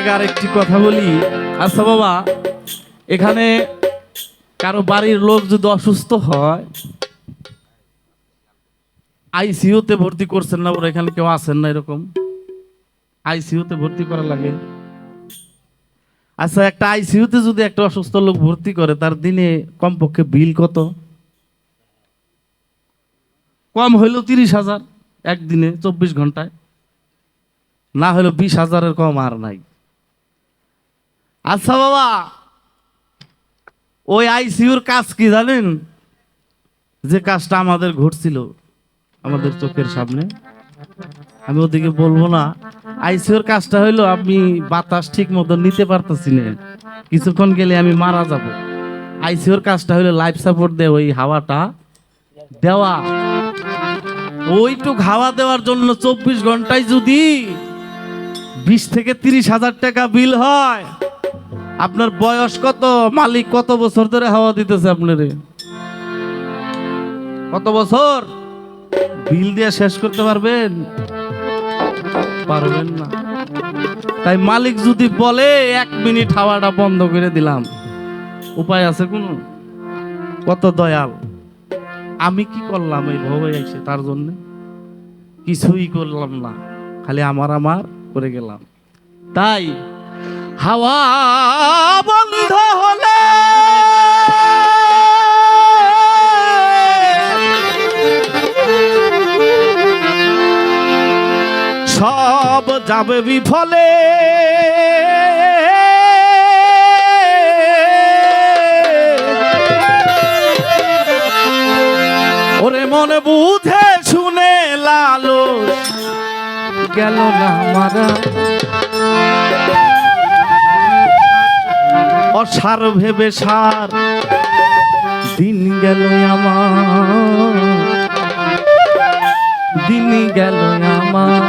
আগে আরেকটি কথা বলি। আচ্ছা বাবা, এখানে কারও বাড়ির লোক যদি অসুস্থ হয়, আইসিইউতে ভর্তি করছেন না ওরা এখানে কেউ আছেন না এরকম? আইসিইউতে ভর্তি করা লাগে? আচ্ছা একটা আইসিইউতে যদি একটা অসুস্থ লোক ভর্তি করে, তার দিনে কমপক্ষে বিল কত? কম হইলেও তিরিশ হাজার একদিনে চব্বিশ ঘন্টায়। না হলেও বিশ হাজারের কম আর নাই। আচ্ছা বাবা, ওই আইসিউর কাজ কি জানেন? যে কাজটা আমাদের ঘটছিল আমাদের চোখের সামনে, আমি ওদিকে বলব না আইসিউর কাজটা হইল আপনি বাতাস ঠিক মতো নিতে পারতেছি না। কিছুক্ষণ গেলে আমি মারা যাব। আইসিউর কাজটা হইল লাইফ সাপোর্ট দেয় ওই হাওয়াটা দেওয়া। ওইটুক হাওয়া দেওয়ার জন্য চব্বিশ ঘন্টায় যদি বিশ থেকে তিরিশ হাজার টাকা বিল হয় আপনার বয়স কত? মালিক কত বছর ধরে হাওয়া দিতেছে আপনারে? কত বছর? বিল দিয়ে শেষ করতে পারবেন? পারবেন না। তাই মালিক যদি বলে, এক মিনিট হাওয়াটা বন্ধ করে দিলাম। উপায় আছে কোনো? কত দয়াল। আমি কি করলাম এই ভবে এসে তার জন্য? কিছুই করলাম না। খালি আমার আমার করে গেলাম। তাই হাওয়া বন্ধ হলে। সব যাবে বিফলে। ওরে মনে বুঝে শুনে লালো গেল না মারা। অসার ভেবে সার। দিন গেল আমার। দিন গেল আমার।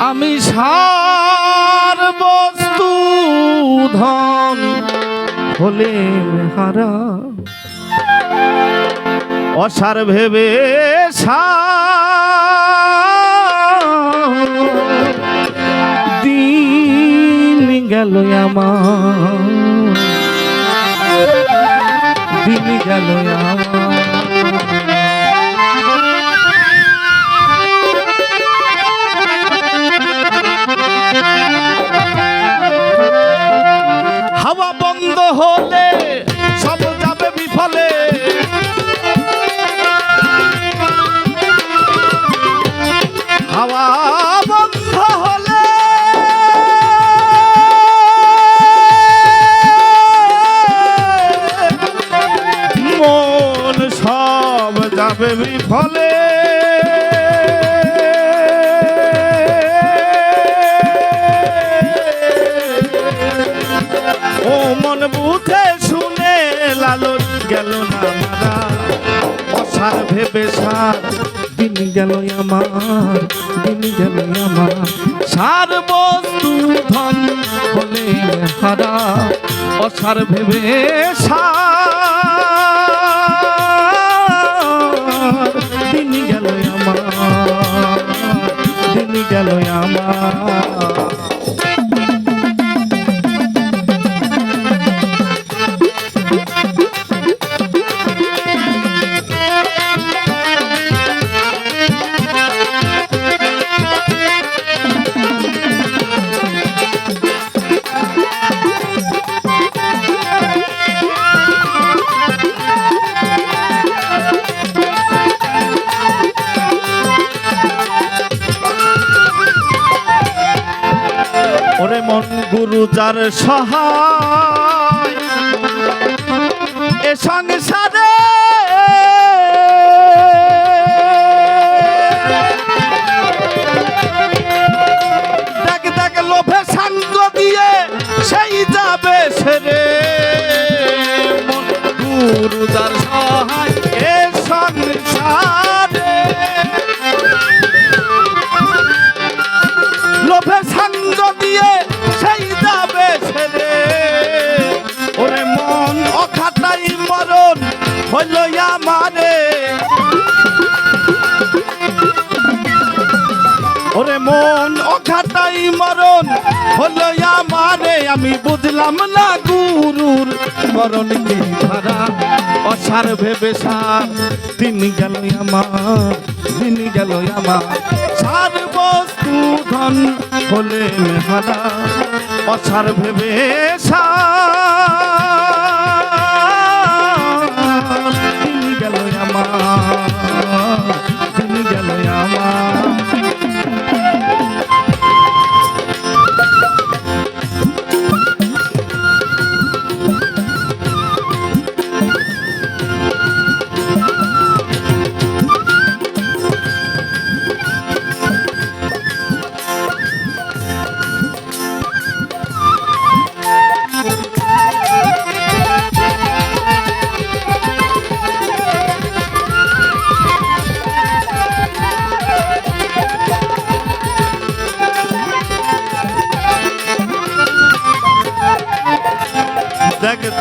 আমি সার বস্তু ধন হলে হারা। অসার ভেবে সার। গেল আমার। দিন গেল আমার। মন সব যাবে বিফলে। ও মন বুঝে শুনে লালন গেল না মারা। অসার ভেবে সার, দিন গেল আমার, দিন গেল আমার। সার বস্তু ধন হলে হারা, অসার ভেবে সার। গেল গুরু যার হইল আমারে। ওরে মন অখাটাই এই মরণ, হলো আমারে। আমি বুঝলাম না গুরুর মরণ কি ধারা, অসার ভেবে সার দিন গেল আমার, দিন গেল আমার। সার বস্তু ধন হলে মেহারা, অসার ভেবে সার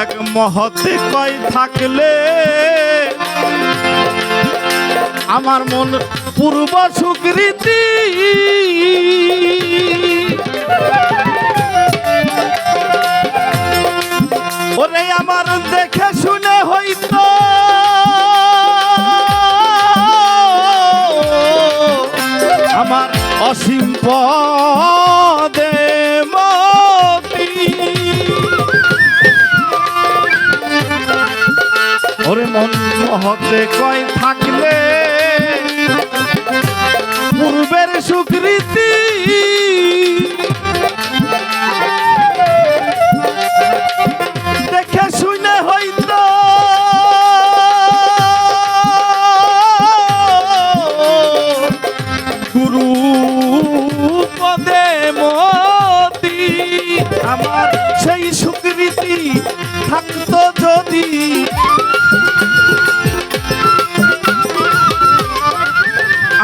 দেখ মহতে কয় থাকলে আমার মন পূর্ব সুকৃতি। ওরে আমার দেখে শুনে হইতো। আমার অসীম পদে মহতে কয় থাকলে পূর্বের সুকৃতি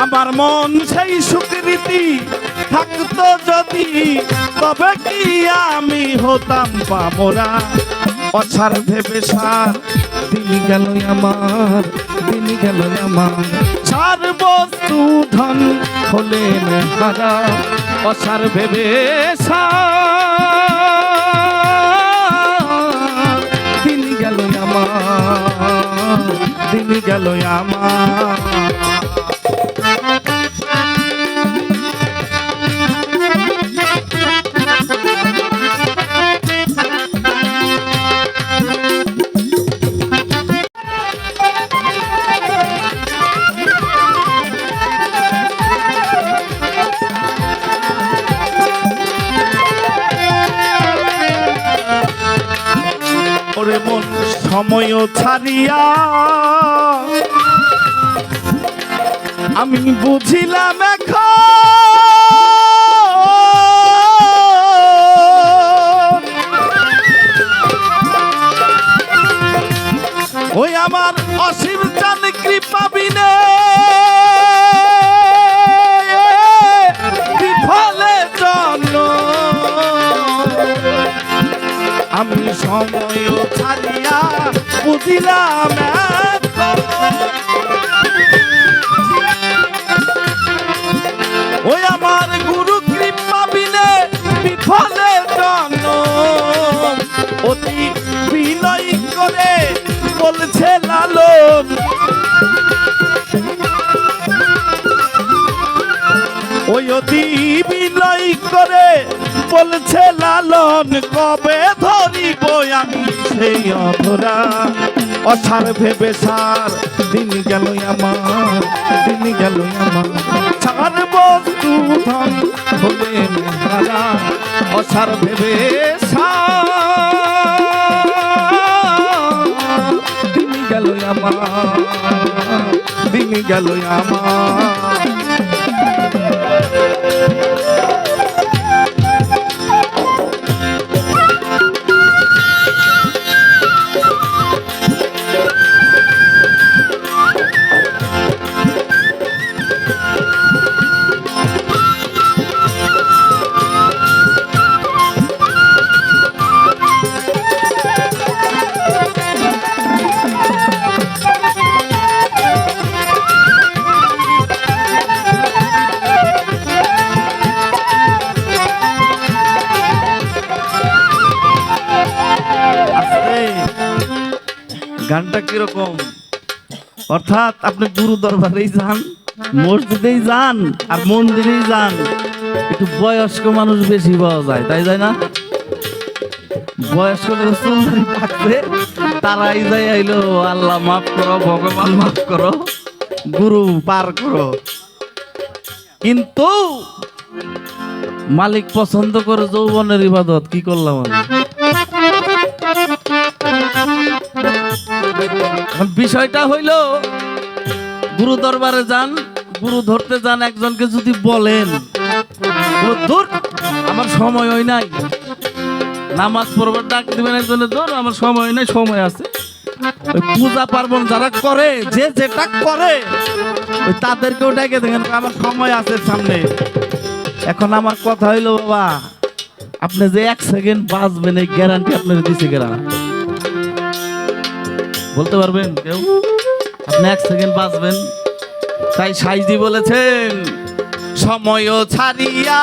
আমার মন সেই সুকৃতি থাকতো যদি, তবে কি আমি হতাম পামরা অছার ভেবে সার, দিন গেল আমার, দিন গেল আমার। সার বস্তু ধন হলে হারা, অছার ভেবে দিন গেল আমার, দিন গেল আমার। সময় ছাড়িয়া আমি বুঝিলাম ওই আমার অসীম চান কৃপা বিনে বিফলে আমি সময় ছাড়িয়া বুঝিলাম। ওই আমার গুরু কৃপা বিনে বিফলে জন্য অতি বিনয় করে বলছে লালন ওই অতি বিনয় করে বলছে, লালন কবে ধরিব আমি সেই অধরা? অসার ভেবে সার, দিন গেল আমার, দিন গেল আমার। সার বস্তু ধন হলে মেহারা অসার ভেবে সার, দিন গেল আমার, দিন গেল আমার। এরকম অর্থাৎ আপনি গুরু দরবারেই যান, মসজিদেই যান আর মন্দিরেই যান। একটু বয়স্ক মানুষ বেশি পাওয়া যায়, তাই যায় না? বয়স্ক চুলদারি থাকবে, তারাই যাই আইলো, আল্লাহ মাফ করো, ভগবান মাফ করো, গুরু পার করো। কিন্তু মালিক পছন্দ করে যৌবনের ইবাদত, কি করলাম আমি? বিষয়টা হইল, গুরু দরবারে যান, গুরু ধরতে যান, একজনকে যদি বলেন আমার সময় হয় নাই। নামাজ পড়বার ডাক দিবেন একজনের ধর, আমার সময় নাই, সময় আছে। পূজা পার্বণ যারা করে, যে যেটা করে, ওই তাদেরকেও ডেকে দেখেন, আমার সময় আছে সামনে। এখন আমার কথা হইল, বাবা, আপনি যে এক সেকেন্ড বাঁচবেন, এই গ্যারান্টি আপনার দিছে গেরা বলতে পারবেন কেউ? আপনি এক সেকেন্ড বাঁচবেন তাই সাইজি বলেছেন সময়ও ছাড়িয়া।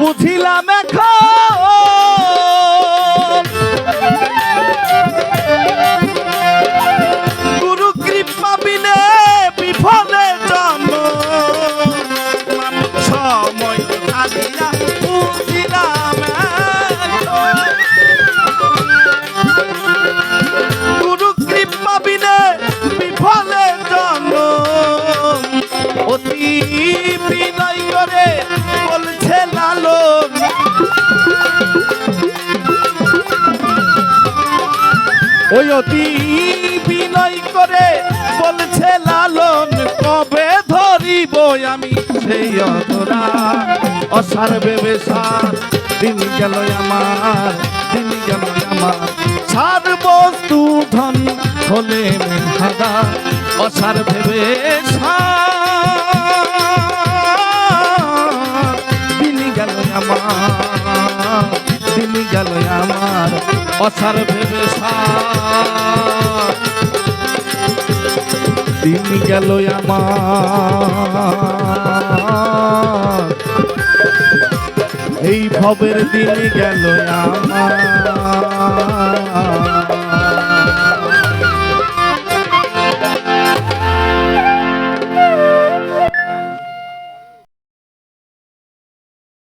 বুঝিলাম এখন। অতি বিনয় করে বলছে, লালন কবে ধরিব আমি সেই অধরা? অসার বেবে সার দিন গেল আমার, দিন গেল আমার। সার বস্তু ধন হলে মেঘাদা, অসার ভেবে সার দিন গেল আমার, দিন গেল আমার, অসার ভেবে সার দিন গেল আমার। এই ভবের দিন গেল আমার।